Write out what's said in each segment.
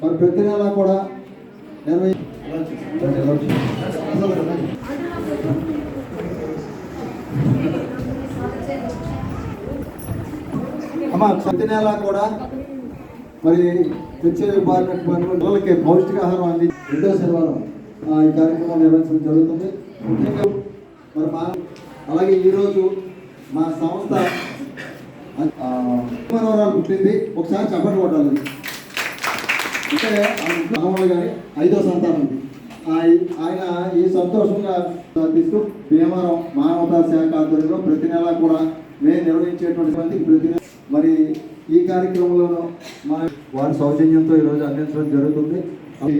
మరి ప్రతి నెల కూడా నిర్వహి అమ్మ ప్రతి నెల కూడా మరి తెచ్చే పిల్లలకి పౌష్టికాహారం అంది రెండో శనివారం ఈ కార్యక్రమం నిర్వహించడం జరుగుతుంది. ముఖ్యంగా మరి మా అలాగే ఈరోజు మా సంస్థ మనవరాలు పుట్టింది ఒకసారి చప్పట్లు కొట్టాలి. అంటే మనవాళ్ళు గారి ఐదో సంతానం ఆయ- ఆయన ఈ సంతోషంగా తీసుకు భీమవరం మానవతా శాఖ ఆధ్వర్యంలో ప్రతి నెల కూడా మేము నిర్వహించేటువంటి ప్రతి నెల మరి ఈ కార్యక్రమంలోనూ మా వారి సౌజన్యంతో ఈరోజు అందించడం జరుగుతుంది. అది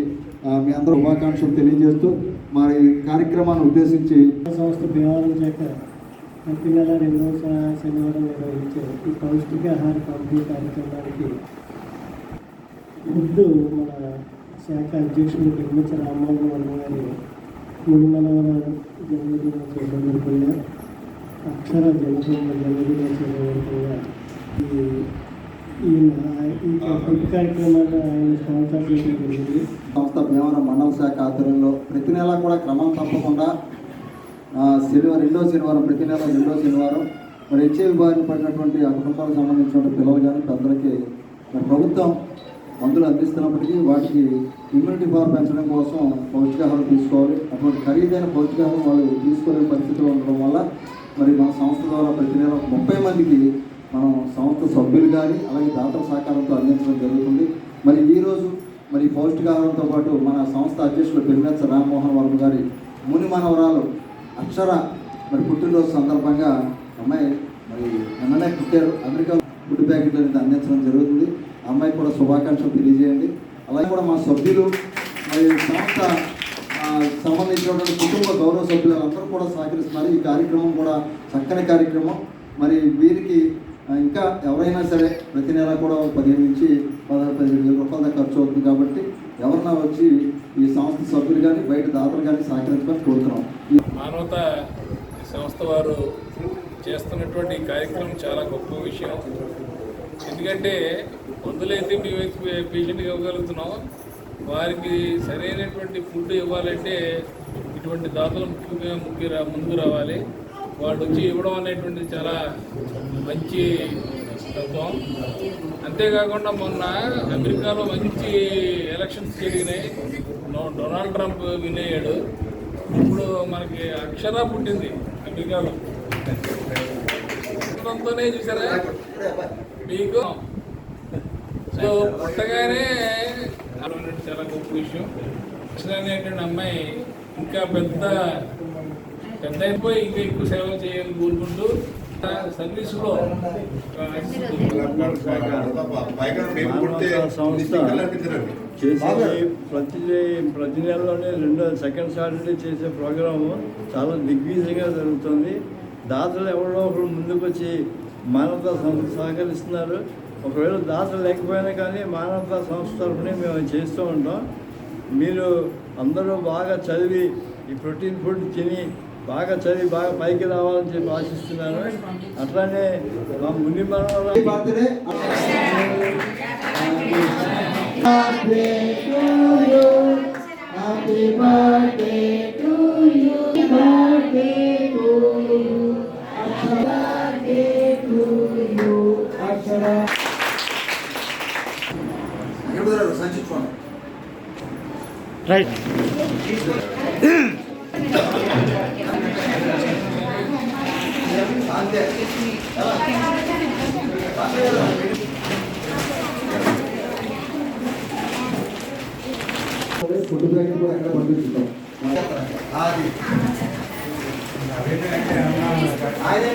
మీ అందరూ శుభాకాంక్షలు తెలియజేస్తూ మరి కార్యక్రమాన్ని ఉద్దేశించి సంస్థ భీమవరం చేత ప్రతి నెల రెండవ శనివారం నిర్వహించే ఈ పౌష్టికాహార పంపిణీ కార్యక్రమానికి ముందు మన శాఖ అధ్యక్షుడు నిర్మించ రామ్మోహన్ వర్మ గారి మూడు మనవర జన్మదినం సందర్భంగా అక్షర జన్మదిన జన్మదినం సందర్భంగా ఈ సంస్థ భీమవరం మండల శాఖ ఆధ్వర్యంలో ప్రతి నెల కూడా క్రమం తప్పకుండా శనివారం రెండో శనివారం ప్రతి నెల రెండో శనివారం మరి హెచ్ఐవి బారిన పడినటువంటి ఆ కుటుంబాలకు సంబంధించిన పిల్లలు కానీ పెద్దలకి మరి ప్రభుత్వం మందులు అందిస్తున్నప్పటికీ వాటికి ఇమ్యూనిటీ పవర్ పెంచడం కోసం పౌష్టికాహారం తీసుకోవాలి. అటువంటి ఖరీదైన పౌష్టికాహారం వాళ్ళు తీసుకోలేని పరిస్థితిలో ఉండడం వల్ల మరి మా సంస్థ ద్వారా ప్రతి నెల ముప్పై మందికి మనం సంస్థ సభ్యులు కానీ అలాగే దాతల సహకారంతో అందించడం జరుగుతుంది. మరి ఈరోజు మరి పౌష్టిక పౌష్టికాహారంతో పాటు మన సంస్థ అధ్యక్షుడు పెరిమెచ్చ రామ్మోహన్ వర్మ గారి ముని మనవరాలు అక్షర మరి పుట్టినరోజు సందర్భంగా అమ్మాయి మరి నిన్ననే పుట్టారు. అమెరికా ఫుడ్ ప్యాకెట్లు అనేది అందించడం జరుగుతుంది. ఆ అమ్మాయి కూడా శుభాకాంక్షలు తెలియజేయండి. అలాగే కూడా మా సభ్యులు మరి సంస్థ సంబంధించినటువంటి కుటుంబ గౌరవ సభ్యులు అందరూ కూడా సహకరిస్తున్నారు. ఈ కార్యక్రమం కూడా చక్కని కార్యక్రమం. మరి వీరికి ఇంకా ఎవరైనా సరే ప్రతి నెల కూడా ఒక పదిహేను నుంచి పదహారు పదిహేను వేల రూపాయల దాకా ఖర్చు అవుతుంది కాబట్టి ఎవరన్నా వచ్చి ఈ సంస్థ సభ్యులు కానీ బయట దాతలు కానీ సహకరించమని కోరుతున్నాం. ఈ మానవత సంస్థ వారు చేస్తున్నటువంటి ఈ కార్యక్రమం చాలా గొప్ప విషయం. ఎందుకంటే మందులైతే మేమైతే పేషెంట్కి ఇవ్వగలుగుతున్నాం. వారికి సరైనటువంటి ఫుడ్ ఇవ్వాలంటే ఇటువంటి దాతలు ముఖ్యంగా ముఖ్య రావాలి. వాళ్ళు వచ్చి ఇవ్వడం అనేటువంటిది చాలా మంచి తత్వం. అంతేకాకుండా మొన్న అమెరికాలో మంచి ఎలక్షన్స్ జరిగినాయి. డొనాల్డ్ ట్రంప్ విన్ అయ్యాడు. ఇప్పుడు మనకి అక్షర పుట్టింది అమెరికాలో. పుట్టడంతోనే చూసారా? మీకు? సో పుట్టగానే చాలా గొప్ప విషయం. అక్షర అనేటువంటి అమ్మాయి ఇంకా పెద్ద పెద్ద అయిపోయి ఇంకా ఎక్కువ సేవలు చేయాలని కోరుకుంటూ సర్వీస్లో సంస్థ ప్రతి ప్రతి నెలలోనే రెండో సెకండ్ సాటర్డే చేసే ప్రోగ్రాము చాలా దిగ్విజయంగా జరుగుతుంది. దాతలు ఎవరో ఒకరు ముందుకొచ్చి మానవతా సంస్థ సహకరిస్తున్నారు. ఒకవేళ దాతలు లేకపోయినా కానీ మానవతా సంస్థ తరఫునే మేము చేస్తూ ఉంటాం. మీరు అందరూ బాగా చదివి ఈ ప్రోటీన్ ఫుడ్ తిని బాగా చదివి బాగా పైకి రావాలని చెప్పి ఆశిస్తున్నాను అట్లానే మా ముని రైట్ ఫుడ్ ప్యాకెట్ కూడా ఎక్కడ పంపిస్తాం ఆయనే